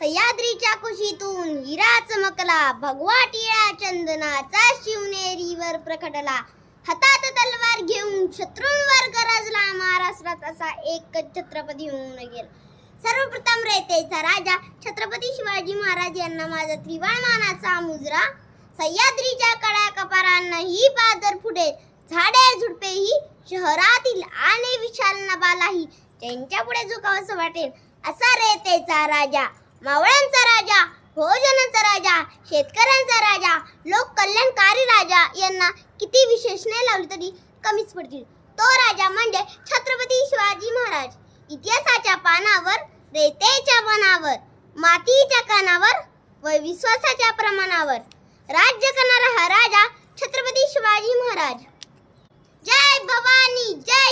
सह्याद्रीच्या कुशीतून हिरा चमकला भगवा टिळा चंदनाचा शिवनेरीवर प्रकटला हातात तलवार घेऊन शत्रूंवर गरजला महाराष्ट्रात असा एक छत्रपती होऊन गेला. सर्वप्रथम रयतेचा राजा छत्रपती शिवाजी महाराज यांना माझा त्रिवाळ मानाचा मुजरा. सह्याद्रीच्या कड्या कपारांना ही पादर फुटे. झाडे झुडपे ही शहरातील आणि विशाल नबालाही त्यांच्या पुढे झुकावंसं वाटेल असा रयतेचा राजा. मावळ्यांचा राजा भोजनाचा राजा शेतकऱ्यांचा राजा लोक कल्याणकारी राजा यांना किती विशेषणे लावली तरी कमीच पडतील. तो राजा म्हणजे छत्रपती शिवाजी महाराज. इतिहासाच्या पानावर रेतेच्या मनावर मातीच्या कानावर व विश्वासाच्या प्रमाणावर. राज्य करणारा हा राजा छत्रपती शिवाजी महाराज. जय भवानी जय